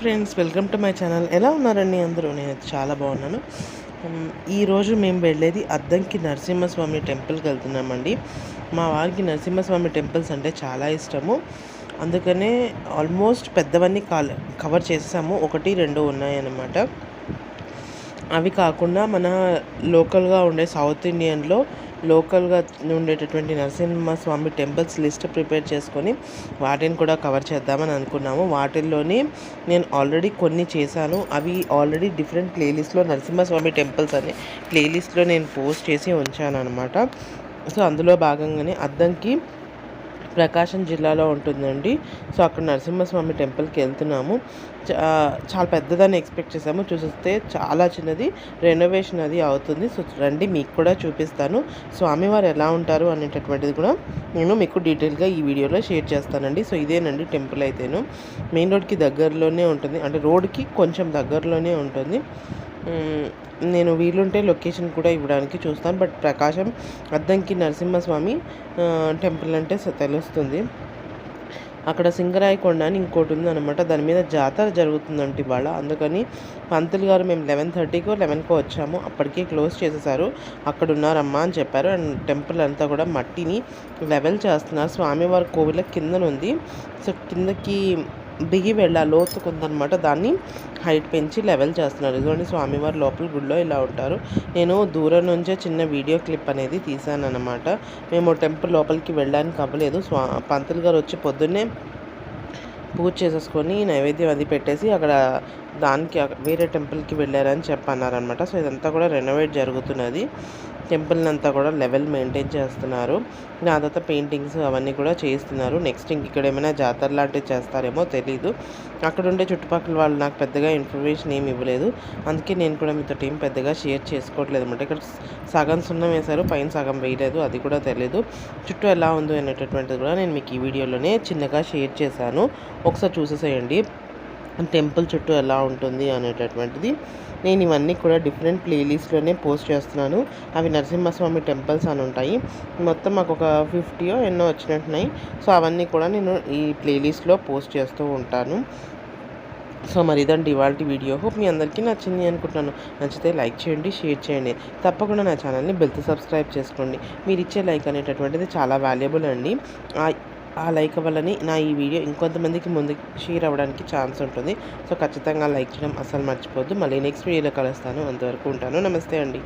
Friends welcome to my channel. ఎలా ఉన్నారండి అందరూ? నేను చాలా బాగున్నాను. ఈరోజు మేము వెళ్ళేది అద్దంకి నరసింహస్వామి టెంపుల్కి వెళ్తున్నామండి. మా వారికి నరసింహస్వామి టెంపుల్స్ అంటే చాలా ఇష్టము. అందుకనే ఆల్మోస్ట్ పెద్దవన్నీ కాల్ కవర్ చేసాము. ఒకటి రెండు ఉన్నాయన్నమాట. అవి కాకుండా మన లోకల్గా ఉండే సౌత్ ఇండియన్లో లోకల్గా ఉండేటటువంటి నరసింహస్వామి టెంపుల్స్ లిస్ట్ ప్రిపేర్ చేసుకొని వాటిని కూడా కవర్ చేద్దామని అనుకున్నాము. వాటిల్లోనే నేను ఆల్రెడీ కొన్ని చేశాను. అవి ఆల్రెడీ డిఫరెంట్ ప్లేలిస్ట్లో నరసింహస్వామి టెంపుల్స్ అనే ప్లేలిస్ట్లో నేను పోస్ట్ చేసి ఉంచాను అనమాట సో అందులో భాగంగానే అద్దంకి ప్రకాశం జిల్లాలో ఉంటుందండి. సో అక్కడ నరసింహస్వామి టెంపుల్కి వెళ్తున్నాము. చాలా పెద్దదాన్ని ఎక్స్పెక్ట్ చేసాము చూస్తే చాలా చిన్నది. రెనోవేషన్ అది అవుతుంది. సో రండి మీకు కూడా చూపిస్తాను. స్వామివారు ఎలా ఉంటారు అనేటటువంటిది కూడా నేను మీకు డీటెయిల్గా ఈ వీడియోలో షేర్ చేస్తానండి. సో ఇదేనండి టెంపుల్ అయితేను. మెయిన్ రోడ్కి దగ్గరలోనే ఉంటుంది. అంటే రోడ్కి కొంచెం దగ్గరలోనే ఉంటుంది. నేను వీలుంటే లొకేషన్ కూడా ఇవ్వడానికి చూస్తాను. బట్ ప్రకాశం అద్దంకి నరసింహస్వామి టెంపుల్ అంటే తెలుస్తుంది. అక్కడ సింగరాయకొండ అని ఇంకోటి ఉందన్నమాట. దాని మీద జాతర జరుగుతుందంట ఇవాళ. అందుకని పంతులు గారు మేము లెవెన్ థర్టీకో లెవెన్కో వచ్చాము. అప్పటికే క్లోజ్ చేసేసారు. అక్కడ ఉన్నారమ్మా అని చెప్పారు. అండ్ టెంపుల్ అంతా కూడా మట్టిని లెవెల్ చేస్తున్నారు. స్వామివారి కోవిల కిందన ఉంది సో కిందకి దిగి వెళ్ళా లోతుకుందనమాట. దాన్ని హైట్ పెంచి లెవెల్ చేస్తున్నారు. ఇదిగోండి స్వామివారి లోపల గుడిలో ఇలా ఉంటారు. నేను దూరం నుంచే చిన్న వీడియో క్లిప్ అనేది తీశాను అనమాట మేము టెంపుల్ లోపలికి వెళ్ళడానికి అవ్వలేదు. స్వా పంతులు గారు వచ్చి పొద్దున్నే పూజ చేసేసుకొని నైవేద్యం అది పెట్టేసి అక్కడ దానికి వేరే టెంపుల్కి వెళ్ళారని చెప్పన్నారనమాట సో ఇదంతా కూడా రెనోవేట్ జరుగుతున్నది. టెంపుల్ని అంతా కూడా లెవెల్ మెయింటైన్ చేస్తున్నారు. నా తర్వాత పెయింటింగ్స్ అవన్నీ కూడా చేస్తున్నారు. నెక్స్ట్ ఇంక ఇక్కడ ఏమైనా జాతర లాంటివి చేస్తారేమో తెలీదు. అక్కడ ఉండే చుట్టుపక్కల వాళ్ళు నాకు పెద్దగా ఇన్ఫర్మేషన్ ఏమి ఇవ్వలేదు. అందుకే నేను కూడా మీతో టీం పెద్దగా షేర్ చేసుకోవట్లేదు అనమాట ఇక్కడ సగం సున్నం వేశారు పైన సగం వేయలేదు అది కూడా తెలియదు చుట్టూ ఎలా ఉందో అనేటటువంటిది కూడా నేను మీకు ఈ వీడియోలోనే చిన్నగా షేర్ చేశాను. ఒకసారి చూసేసేయండి. టెంపుల్ చుట్టూ ఎలా ఉంటుంది అనేటటువంటిది నేను ఇవన్నీ కూడా డిఫరెంట్ ప్లేలిస్ట్లోనే పోస్ట్ చేస్తున్నాను. అవి నరసింహస్వామి టెంపుల్స్ అని ఉంటాయి. మొత్తం మాకు ఒక ఫిఫ్టీయో ఎన్నో వచ్చినట్టున్నాయి. సో అవన్నీ కూడా నేను ఈ ప్లేలిస్ట్లో పోస్ట్ చేస్తూ ఉంటాను. సో మరి ఇదండి ఇవాళ వీడియో. హోప్ మీ అందరికీ నచ్చింది అనుకుంటున్నాను. నచ్చితే లైక్ చేయండి షేర్ చేయండి. తప్పకుండా నా ఛానల్ని బెల్త్ సబ్స్క్రైబ్ చేసుకోండి. మీరు ఇచ్చే లైక్ అనేటటువంటిది చాలా వాల్యుబుల్ అండి. ఆ- లైక్ వల్లని నా ఈ వీడియో ఇంకొంతమందికి ముందు షేర్ అవ్వడానికి ఛాన్స్ ఉంటుంది. సో ఖచ్చితంగా లైక్ చేయడం అసలు మర్చిపోద్దు మళ్ళీ నెక్స్ట్ వీడియోలో కలుస్తాను. అంతవరకు ఉంటాను. నమస్తే అండి.